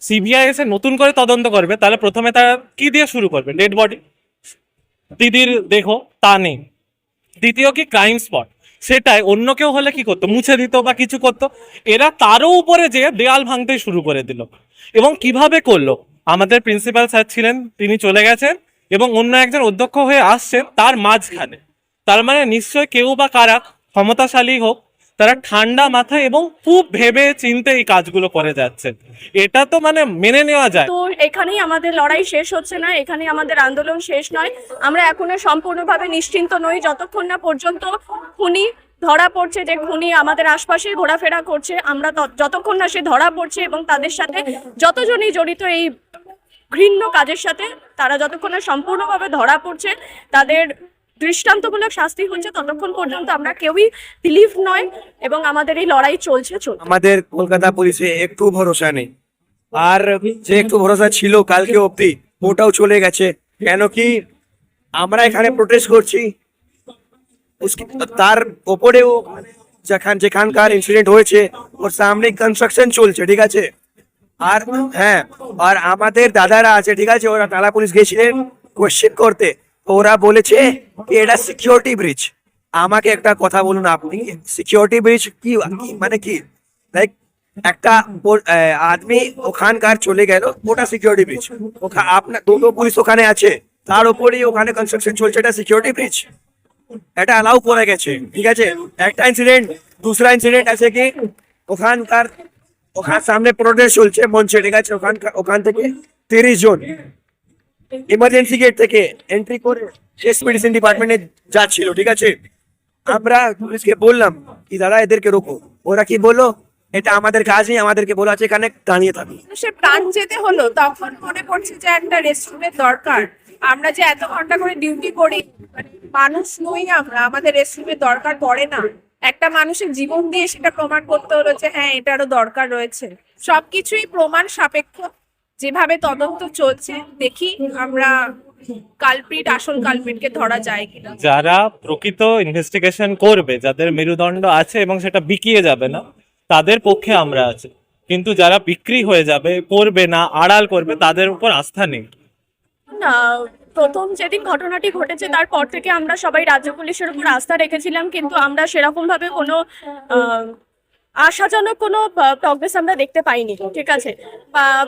CBI এসে নতুন করে তদন্ত করবে, তাহলে প্রথমে তারা কি দিয়ে শুরু করবে? ডেড বডি দিদির দেখো তা নেই। দ্বিতীয় কি? ক্রাইম স্পট সেটাই, অন্য কেউ হলে কি করতো? মুছে দিত বা কিছু করতো। এরা তারও উপরে যে দেয়াল ভাঙতে শুরু করে দিল। এবং কীভাবে করল? আমাদের প্রিন্সিপাল স্যার ছিলেন, তিনি চলে গেছেন, এবং অন্য একজন অধ্যক্ষ হয়ে আসছেন, তার মাঝখানে। তার মানে নিশ্চয় কেউ বা কারা ক্ষমতাশালী হোক তারা ঠান্ডা মাথা এবং খুব ভেবে চিন্তে এই কাজগুলো করে যাচ্ছে এটা তো মানে মেনে নেওয়া যায়। তো এখানেই আমাদের লড়াই শেষ হচ্ছে না, এখানেই আমাদের আন্দোলন শেষ নয়। আমরা এখনও সম্পূর্ণভাবে নিশ্চিন্ত নই, যতক্ষণ না পর্যন্ত খুনি ধরা পড়ছে, যে খুনি আমাদের আশপাশে ঘোরাফেরা করছে, আমরা যতক্ষণ না সে ধরা পড়ছে এবং তাদের সাথে যতজনই জড়িত এই ঘৃণ্য কাজের সাথে, তারা যতক্ষণ না সম্পূর্ণভাবে ধরা পড়ছে, তাদের দৃষ্টান্তমূলক শাস্তি হচ্ছে ততক্ষণ পর্যন্ত আমরা কেউই বিলিভ নয় এবং আমাদের এই লড়াই চলছে চলছে। আমাদের কলকাতা পুলিশে একটু ভরসা নেই। আর যে একটু ভরসা ছিল কালকে অবধি, ওটাও চলে গেছে। কেন কি আমরা এখানে প্রোটেস্ট করছি। তার ওপরেও যেখান যেখানকার ইনসিডেন্ট হয়েছে, ওর সামনে কনস্ট্রাকশন চলছে, ঠিক আছে? আর হ্যাঁ আর আমাদের দাদারা আছে, ঠিক আছে? ওরা টালা পুলিশ গেছিলেন কোশ্চেন করতে। ওরা বলেছে, এটা সিকিউরিটি ব্রিজ আমাকে একটা কথা বলুন আপনি সিকিউরিটি ব্রিজ কি মানে কি? লাইক একটা আদমি ওখানকার চলে গেল, ওটা সিকিউরিটি ব্রিজ আপনার, দুটো পুলিশ ওখানে আছে, তার উপরেই ওখানে কনস্ট্রাকশন চলছে, এটা সিকিউরিটি ব্রিজ এটা অ্যালাউ করে গেছে, ঠিক আছে? একটা ইনসিডেন্ট দুসরা ইনসিডেন্ট আছে কি? ওখানকার, ওখান সামনে প্রোটেস্ট চলছে মঞ্চে, ঠিক আছে? ওখান ওখান থেকে তিরিশ জন। ইমার্জেন্সি গেট থেকে এন্ট্রি করে শেষ মেডিসিন ডিপার্টমেন্টে যাচ্ছিল, ঠিক আছে? আমরা পুলিশকে বললাম কি, দাদা, এদেরকে রোকো। ওরা কি বলল, এটা আমাদের কাজ নেই আমাদেরকে বলা আছে এখানে দাঁড়িয়ে থাকো। মানুষের প্রাণ যেতে হলো, তখন মনে পড়ছে যে একটা রেস্টুরেন্টের দরকার। আমরা যে এত ঘণ্টা করে ডিউটি করি মানে মানুষ নই আমরা, আমাদের রেস্টুরেন্টের দরকার পড়ে না। একটা মানুষের জীবন দিয়ে সেটা প্রমাণ করতে হলো যে হ্যাঁ এটারও দরকার রয়েছে। সবকিছুই প্রমাণ সাপেক্ষ। যেভাবে তদন্ত চলছে দেখি আমরা কালপ্রিট আসল কালপ্রিটকে ধরা যায় কিনা। যারা প্রকৃত ইনভেস্টিগেশন করবে যাদের মেরুদণ্ড আছে এবং সেটা বিকিয়ে যাবে না তাদের পক্ষে আমরা আছি। কিন্তু যারা বিক্রি হয়ে যাবে করবে না আড়াল করবে তাদের উপর আস্থা নেই। না প্রথম যেদিন ঘটনাটি ঘটেছে তারপর থেকে আমরা সবাই রাজ্য পুলিশের উপর আস্থা রেখেছিলাম কিন্তু আমরা সেরকম ভাবে কোনো আশাজনক কোনো প্রগ্রেস আমরা দেখতে পাইনি, ঠিক আছে?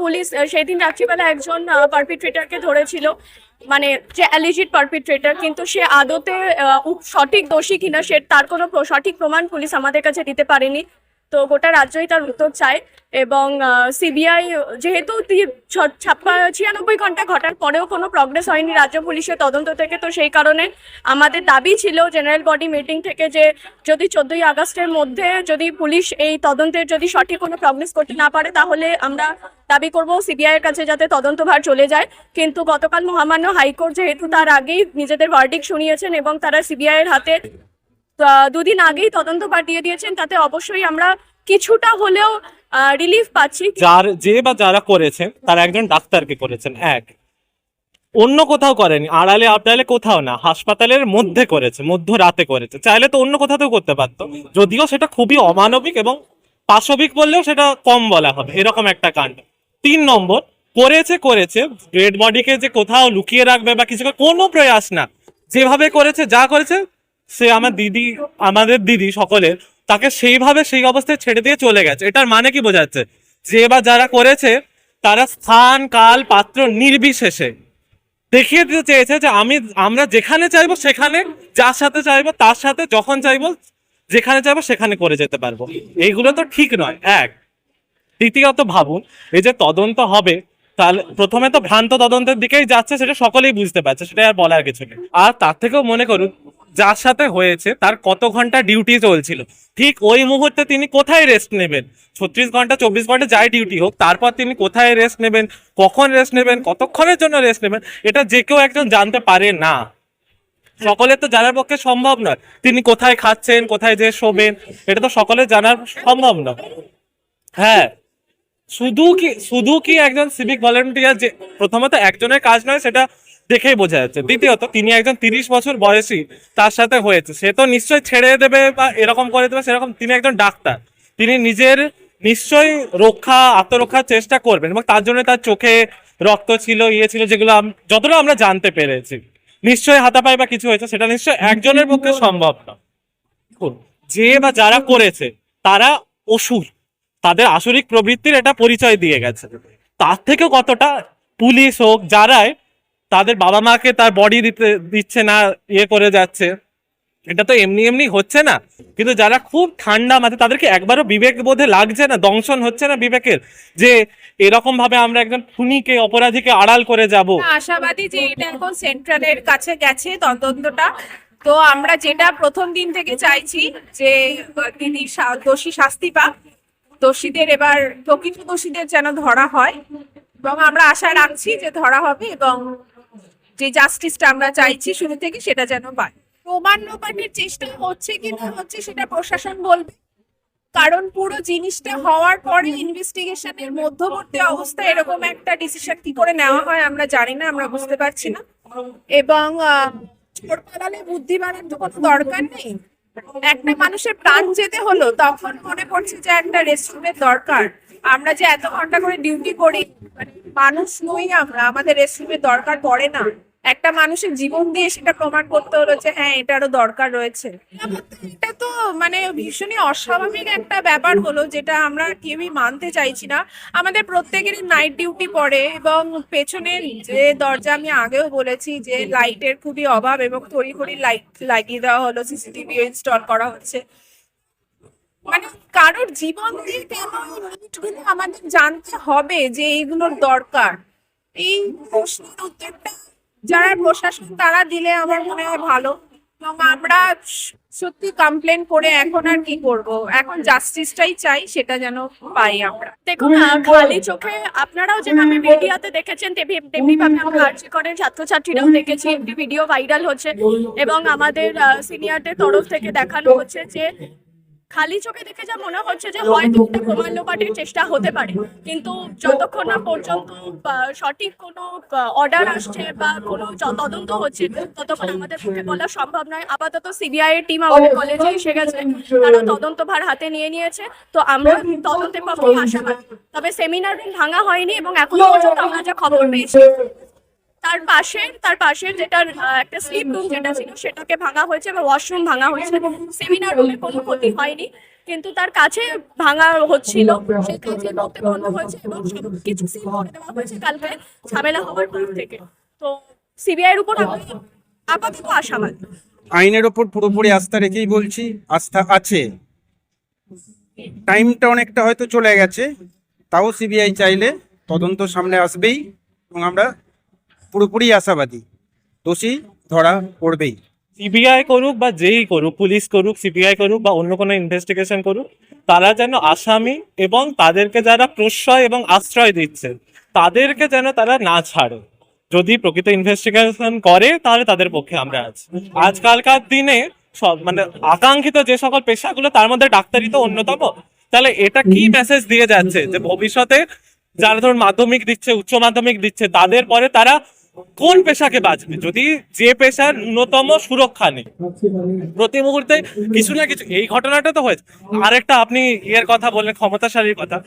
পুলিশ সেই দিন রাত্রিবেলা একজন পারপিট্রেটারকে ধরেছিল মানে যে অ্যালিজিড পারপিট্রেটার কিন্তু সে আদতে সঠিক দোষী কিনা সে তার কোনো সঠিক প্রমাণ পুলিশ আমাদের কাছে দিতে পারেনি। তো গোটা রাজ্যই তার উত্তর চায় এবং সিবিআই যেহেতু ছিয়ানব্বই ঘণ্টা ঘটার পরেও কোনো প্রগ্রেস হয়নি রাজ্য পুলিশের তদন্ত থেকে, তো সেই কারণে আমাদের দাবি ছিল জেনারেল বডি মিটিং থেকে যে যদি চোদ্দই আগস্টের মধ্যে যদি পুলিশ এই তদন্তের যদি সঠিক কোনো প্রগ্রেস করতে না পারে, তাহলে আমরা দাবি করব সিবিআই এর কাছে যাতে তদন্তভার চলে যায়। কিন্তু গতকাল মহামান্য হাইকোর্ট যেহেতু তার আগেই নিজেদের ভার্ডিক শুনিয়েছেন এবং তারা সিবিআই এর হাতে দুদিন আগেই তদন্ত পাঠিয়ে দিয়েছেন, তাতে অবশ্যই আমরা কিছুটা হলেও রিলিফ পাচ্ছি। যার, যে বা যারা করেছেন, তারা একজন ডাক্তারকে করেছেন, এক। অন্য কোথাও করেনি, আড়ালে আড়ালে কোথাও না, হাসপাতালের মধ্যে করেছে মধ্য রাতে করেছে। চাইলে তো অন্য কোথাতেও করতে পারতো। যদিও সেটা খুবই অমানবিক এবং পাশবিক বললেও সেটা কম বলা হবে, এরকম একটা কাণ্ড। তিন নম্বর, করেছে করেছে, ডেড বডিকে যে কোথাও লুকিয়ে রাখবে বা কিছু কোনো প্রয়াস না। যেভাবে করেছে, যা করেছে সে আমার দিদি, আমাদের দিদি সকলের, তাকে সেইভাবে সেই অবস্থায় ছেড়ে দিয়ে চলে গেছে। এটার মানে কি বোঝাচ্ছে? যে বা যারা করেছে, তারা স্থান, কাল, পাত্র নির্বিশেষে দেখিয়ে দিতে চেয়েছে যে আমি, আমরা যেখানে চাইব সেখানে, যার সাথে চাইব তার সাথে, যখন চাইব যেখানে চাইব সেখানে করে যেতে পারব। এইগুলো তো ঠিক নয়, এক। দ্বিতীয়ত ভাবুন, এই যে তদন্ত হবে, তাহলে প্রথমে তো ভ্রান্ত তদন্তের দিকেই যাচ্ছে, সেটা সকলেই বুঝতে পারছে, সেটা আর বলার কিছু নেই। আর তার থেকেও মনে করুন যার সাথে হয়েছে, তার কত ঘণ্টা ডিউটি চলছিল। ঠিক ওই মুহূর্তে তিনি কোথায় রেস্ট নেবেন? ছত্রিশ ঘণ্টা, চব্বিশ ঘণ্টা যাই ডিউটি হোক, তারপর তিনি কোথায় রেস্ট নেবেন? কখন রেস্ট নেবেন? কতক্ষণের জন্য রেস্ট নেবেন? এটা যে কেউ একজন জানতে পারে না। সকলের তো জানার পক্ষে সম্ভব নয়। তিনি কোথায় খাচ্ছেন, কোথায় যে শোবেন, এটা তো সকলের জানার সম্ভব নয়। হ্যাঁ শুধু কি শুধু কি একজন সিভিক ভলেন্টিয়ার যে, প্রথমত একজনের কাজ নয়, সেটা দেখেই বোঝা যাচ্ছে। দ্বিতীয়ত, তিনি একজন তিরিশ বছর বয়সী, তার সাথে হয়েছে। সে তো নিশ্চয়ই ছেড়ে দেবে বা এরকম করে দেবে, সেরকম তিনি একজন ডাক্তার। তিনি নিজের নিশ্চয়ই রক্ষা আত্মরক্ষার চেষ্টা করবেন এবং তার জন্য তার চোখে রক্ত ছিল ইয়ে ছিল, যেগুলো যতটা আমরা জানতে পেরেছি। নিশ্চয়ই হাতাপাই বা কিছু হয়েছে, সেটা নিশ্চয়ই একজনের পক্ষে সম্ভব না। যে বা যারা করেছে, তারা অসুর। তাদের আসরিক প্রবৃত্তির এটা পরিচয় দিয়ে গেছে। তার থেকেও কতটা পুলিশ হোক, যারাই তাদের বাবা মাকে তার বডি দিতে, দিচ্ছে না ইয়ে করে যাচ্ছে। এটা তো এমনি এমনি হচ্ছে না। কিন্তু যারা খুব ঠান্ডা মাথায়, তাদেরকে একবারও বিবেক বোধে লাগছে না, দংশন হচ্ছে না বিবেকের, যে এরকম ভাবে আমরা একজন খুনিকে, অপরাধীকে আড়াল করে যাব। আশাবাদী যে এটা এখন সেন্ট্রালের কাছে গেছে তদন্তটা। তো আমরা যেটা প্রথম দিন থেকে চাইছি যে, তিনি দোষী শাস্তি পাক। দোষীদের এবার, প্রকৃত দোষীদের যেন ধরা হয়। এবং আমরা আশা রাখছি যে ধরা হবে এবং যে জাস্টিসটা আমরা চাইছি শুরু থেকে সেটা যেন পায় প্রমাণ লোপাটের চেষ্টা হচ্ছে কি না হচ্ছে সেটা প্রশাসন বলবে। কারণ পুরো জিনিসটা হওয়ার পরে ইনভেস্টিগেশনের মধ্যবর্তী অবস্থায় এরকম একটা ডিসিশন কি করে নেওয়া হয় আমরা জানি না, আমরা বুঝতে পারছি না। এবং চোর পালালে বুদ্ধিমানের তো কোনো দরকার নেই। একটা মানুষের প্রাণ যেতে হলো, তখন মনে পড়ছে যে একটা রেস্টুরেন্টের দরকার। আমরা যে এত ঘণ্টা করে ডিউটি করি মানে মানুষ নই আমরা, আমাদের রেস্টুরেন্টের দরকার পড়ে না। একটা মানুষের জীবন দিয়ে সেটা প্রমাণ করতে হলো যে হ্যাঁ এটারও দরকার রয়েছে। এটা তো মানে ভীষণই অস্বাভাবিক একটা ব্যাপার হলো, যেটা আমরা কেউই মানতে চাইছি না। আমাদের প্রত্যেকেরই নাইট ডিউটি পড়ে এবং পেছনের যে দরজা আমি আগেও বলেছি যে লাইটের খুবই অভাব এবং তড়িঘড়ি লাইট লাগিয়ে দেওয়া হলো সিসিটিভি ইনস্টল করা হচ্ছে। মানে কারোর জীবন দিয়ে কেন আমাদের জানতে হবে যে এইগুলোর দরকার? এই প্রশ্নের উত্তরটা যারা প্রশাসন তারা দিলে আমার মনে হয় ভালো। এবং আমরা সত্যি কমপ্লেন করে এখন আর কি করব? এখন জাস্টিসটাই চাই সেটা যেন পাই আমরা। দেখুন খালি চোখে আপনারাও যেভাবে মিডিয়াতে দেখেছেন তেমনি ভাবে আমরা আর্জি করেন ছাত্রছাত্রীরাও দেখেছি একটি ভিডিও ভাইরাল হচ্ছে এবং আমাদের সিনিয়রদের তরফ থেকে দেখানো হচ্ছে যে খালি চোখে দেখে যা মনে হচ্ছে যে হয়তো এটা প্রমাণ লোপাটের চেষ্টা হতে পারে। কিন্তু যতক্ষণ না পর্যন্ত সঠিক কোনো অর্ডার আসছে বা কোনো তদন্ত হচ্ছে ততক্ষণ আমাদের পক্ষে বলা সম্ভব নয়। আপাতত সিবিআই এর টিম আমাদের কলেজে এসে গেছে। তারা তদন্ত ভার হাতে নিয়ে নিয়েছে। তো আমরা তদন্তের পক্ষে আশাবাদী। তবে সেমিনার ভাঙা হয়নি এবং এখনও পর্যন্ত আমরা যা খবর পেয়েছি তার পাশে তার পাশে যেটা একটা স্লিপ রুম যেটা ছিল, সেটাকে ভাঙা হয়েছে বা ওয়াশরুম ভাঙা হয়েছে। সেমিনার রুমে কোনো ক্ষতি হয়নি, কিন্তু তার কাছে ভাঙা হচ্ছিল। সেই কাজের মধ্যে বন্ধ হয়েছে এবং কিছু সিল করে দেওয়া হয়েছে কালকে ঝামেলা হওয়ার পর থেকে। তো সিবিআই এর উপর আপাতত আশাবাদী। আইনের ওপর পুরোপুরি আস্থা রেখেই বলছি, আস্থা আছে। টাইমটা অনেকটা হয়তো চলে গেছে, তাও সিবিআই চাইলে তদন্ত সামনে আসবেই এবং আমরা পুরোপুরি আশাবাদী। দোষী ধরা পড়বেই। সিবিআই করুক বা যেই করুক পুলিশ করুক সিবিআই করুক বা অন্য কোনো ইনভেস্টিগেশন করুক তারা যেন আসামি এবং তাদেরকে যারা প্রশ্রয় এবং আশ্রয় দিচ্ছে তাদেরকে যেন তারা না ছাড়ে। যদি প্রকৃত ইনভেস্টিগেশন করে তাহলে তাদের পক্ষে আমরা আছি। আজকালকার দিনে সব মানে আকাঙ্ক্ষিত যে সকল পেশাগুলো তার মধ্যে ডাক্তারি তো অন্যতম। তাহলে এটা কি মেসেজ দিয়ে যাচ্ছে? যে ভবিষ্যতে যারা ধরুন মাধ্যমিক দিচ্ছে উচ্চ মাধ্যমিক দিচ্ছে তাদের পরে তারা কোন পেশাকে বাঁচবে? যদি যে পেশার ন্যূনতম সুরক্ষা নেই। প্রতি মুহূর্তে কিছু না কিছু, এই ঘটনাটা তো হয়েছে। আরেকটা আপনি ইয়ের কথা বললেন, ক্ষমতাশালীর কথা।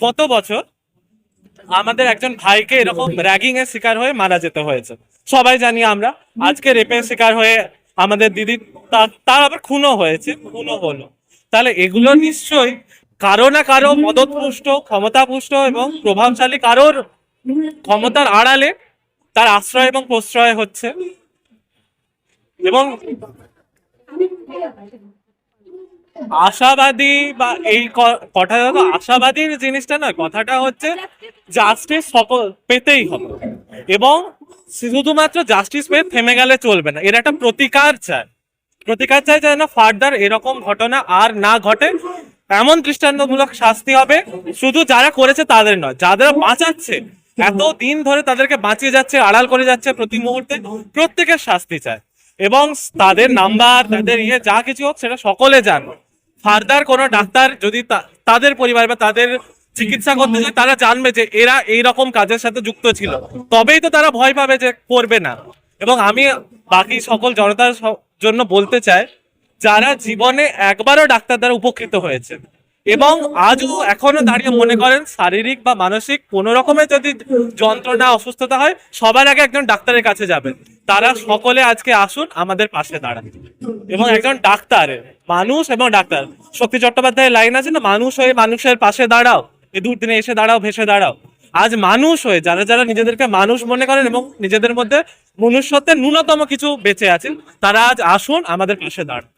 গত বছর আমাদের একজন ভাইকে এরকম র্যাগিং এর শিকার হয়ে মারা যেতে হয়েছে। সবাই জানি আমরা, আজকে রেপের শিকার হয়ে আমাদের দিদি তার- আবার খুনও হয়েছে, খুনও হলো। তাহলে এগুলো নিশ্চয়ই কারও না কারও মদতপুষ্ট, ক্ষমতাপুষ্ট এবং প্রভাবশালী কারোর ক্ষমতার আড়ালে তার আশ্রয় এবং প্রশ্রয় হচ্ছে। এবং আশাবাদী বা এই কথা আশাবাদীর জিনিসটা নয়, কথাটা হচ্ছে জাস্টিস সকল পেতেই হবে। এবং শুধুমাত্র জাস্টিস পেয়ে থেমে গেলে চলবে না, এর একটা প্রতিকার চায় প্রতিকার চাই যেন ফার্দার এরকম ঘটনা আর না ঘটে। এমন দৃষ্টান্তমূলক শাস্তি হবে, শুধু যারা করেছে তাদের নয়, যাদের বাঁচাচ্ছে এত দিন ধরে তাদেরকে বাঁচিয়ে যাচ্ছে, আড়াল করে যাচ্ছে প্রতি মুহূর্তে, প্রত্যেকের শাস্তি চায়। এবং তাদের নাম্বার, তাদের ইয়ে যা কিছু হোক, সেটা সকলে জানো। ফার্দার কোনো ডাক্তার যদি তাদের পরিবার বা তাদের চিকিৎসা করতে যায়, তারা জানবে যে এরা এই রকম কাজের সাথে যুক্ত ছিল। তবেই তো তারা ভয় পাবে যে করবে না। এবং আমি বাকি সকল জনতার জন্য বলতে চাই, যারা জীবনে একবারও ডাক্তার দ্বারা উপকৃত হয়েছে এবং আজও এখনও দাঁড়িয়ে মনে করেন, শারীরিক বা মানসিক কোনো রকমের যদি যন্ত্রণা, অসুস্থতা হয়, সবার আগে একজন ডাক্তারের কাছে যাবেন। তারা সকলে আজকে আসুন আমাদের পাশে দাঁড়ান। এবং একজন ডাক্তার, মানুষ এবং ডাক্তার। শক্তি চট্টোপাধ্যায়ের লাইন আছে না, মানুষ হয়ে মানুষের পাশে দাঁড়াও, এ দুর্দিনে এসে দাঁড়াও, ভেসে দাঁড়াও। আজ মানুষ হয়ে যারা যারা নিজেদেরকে মানুষ মনে করেন এবং নিজেদের মধ্যে মনুষ্যত্বের ন্যূনতম কিছু বেঁচে আছেন, তারা আজ আসুন আমাদের পাশে দাঁড়ান।